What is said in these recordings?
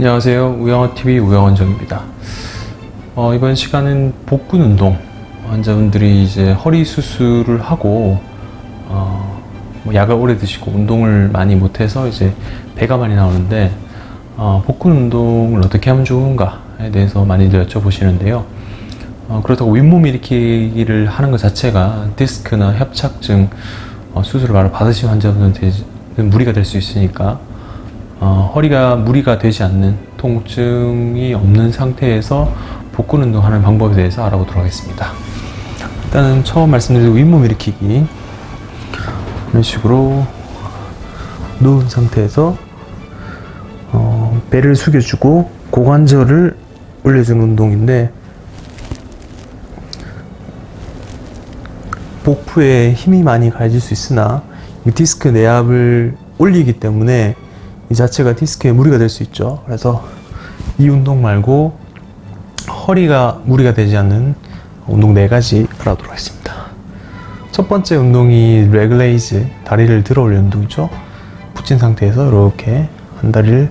안녕하세요. 우영어TV 우영원정입니다. 어, 이번 시간은 복근 운동. 환자분들이 이제 허리 수술을 하고, 어, 뭐 약을 오래 드시고 운동을 많이 못해서 이제 배가 많이 나오는데, 어, 복근 운동을 어떻게 하면 좋은가에 대해서 많이들 여쭤보시는데요. 어, 그렇다고 윗몸 일으키기를 하는 것 자체가 디스크나 협착증 어, 수술을 바로 받으신 환자분한테는 무리가 될 수 있으니까 어, 허리가 무리가 되지 않는 통증이 없는 상태에서 복근 운동하는 방법에 대해서 알아보도록 하겠습니다. 일단은 처음 말씀드린 윗몸 일으키기 이런 식으로 누운 상태에서 어, 배를 숙여주고 고관절을 올려주는 운동인데 복부에 힘이 많이 가해질 수 있으나 이 디스크 내압을 올리기 때문에 이 자체가 디스크에 무리가 될 수 있죠. 그래서 이 운동 말고 허리가 무리가 되지 않는 운동 네 가지 알아보도록 하겠습니다. 첫 번째 운동이 레글레이즈 다리를 들어 올리는 운동이죠. 붙인 상태에서 이렇게 한 다리를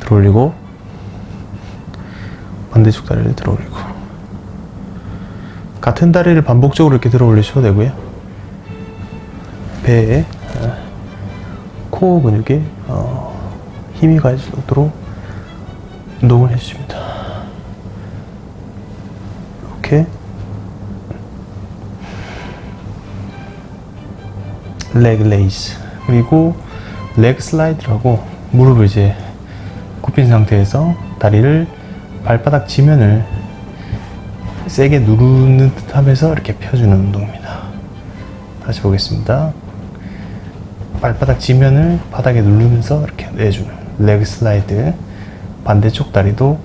들어 올리고 반대쪽 다리를 들어 올리고 같은 다리를 반복적으로 이렇게 들어 올리셔도 되고요. 배에 어, 코어 근육에 어, 힘이 가할 수 있도록 운동을 해주십니다. 이렇게 레그 레이스 그리고 레그 슬라이드라고 무릎을 이제 굽힌 상태에서 다리를 발바닥 지면을 세게 누르는 듯 하면서 이렇게 펴주는 운동입니다. 다시 보겠습니다. 발바닥 지면을 바닥에 누르면서 이렇게 내주는 레그 슬라이드 반대쪽 다리도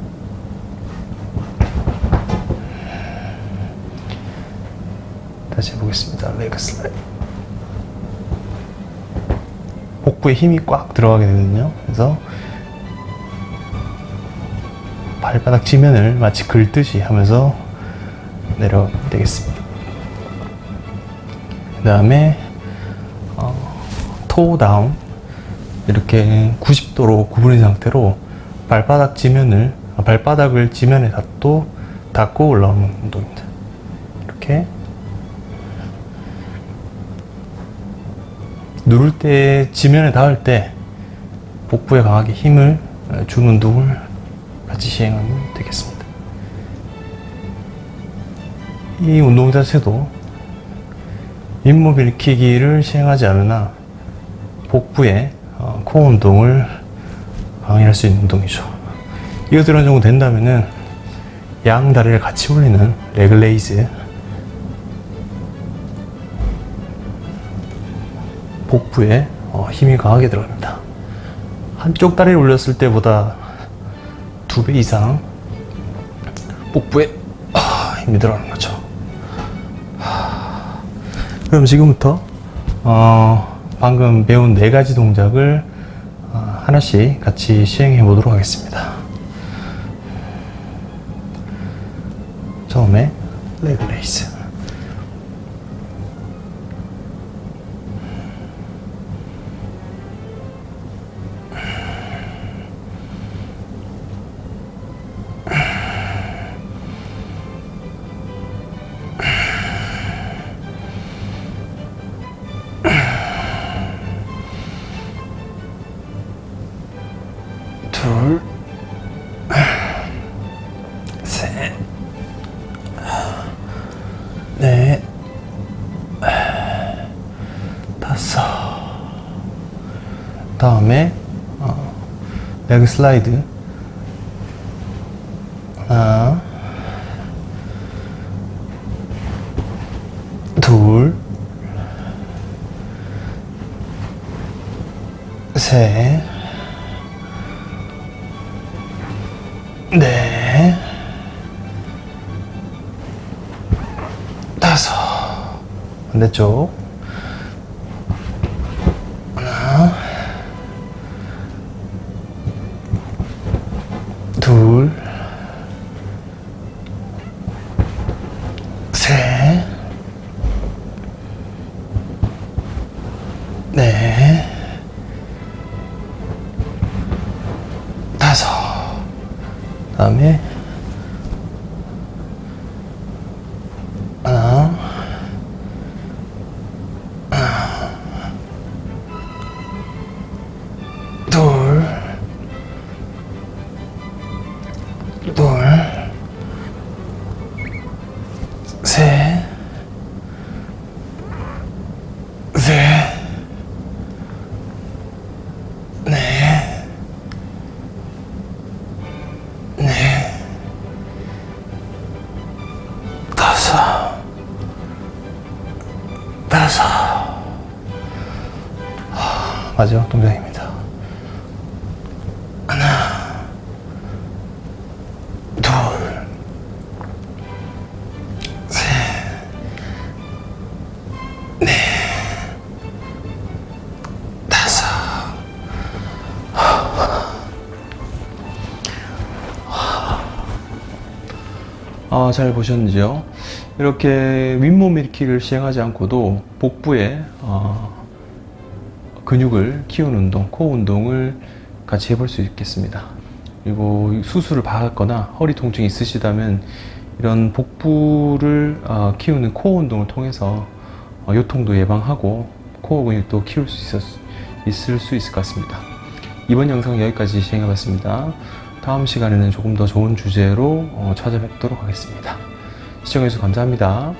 다시 해보겠습니다. 레그 슬라이드 복부에 힘이 꽉 들어가게 되거든요. 그래서 발바닥 지면을 마치 긁듯이 하면서 내려가면 되겠습니다. 그 다음에 토 다운 이렇게 90도로 구부린 상태로 발바닥 지면을 아, 발바닥을 지면에 닿고 닿고 올라오는 운동입니다. 이렇게 누를 때 지면에 닿을 때 복부에 강하게 힘을 주는 운동을 같이 시행하면 되겠습니다. 이 운동 자체도 윗몸 일으키기를 시행하지 않으나 복부에 어, 코어 운동을 강의할 수 있는 운동이죠. 이것들 어느 정도 된다면은 양 다리를 같이 올리는 레글레이즈 복부에 어, 힘이 강하게 들어갑니다. 한쪽 다리를 올렸을 때보다 두 배 이상 복부에 아, 힘이 들어가는 거죠. 하, 그럼 지금부터 어, 방금 배운 네 가지 동작을 어, 하나씩 같이 시행해 보도록 하겠습니다. 처음에 레그 레이스. 셋, 넷, 다섯. 다음에 어, 레그 슬라이드. 하나, 둘, 셋. 네. 반대쪽. 하나. 둘. 그다음에 하, 마지막 동작입니다. 아, 잘 보셨는지요? 이렇게 윗몸 일으키기를 시행하지 않고도 복부에 어, 근육을 키우는 운동, 코어 운동을 같이 해볼 수 있겠습니다. 그리고 수술을 받았거나 허리 통증이 있으시다면 이런 복부를 어, 키우는 코어 운동을 통해서 어, 요통도 예방하고 코어 근육도 키울 수 있었, 있을 수 있을 것 같습니다. 이번 영상 여기까지 시행해봤습니다. 다음 시간에는 조금 더 좋은 주제로 어, 찾아뵙도록 하겠습니다. 시청해주셔서 감사합니다.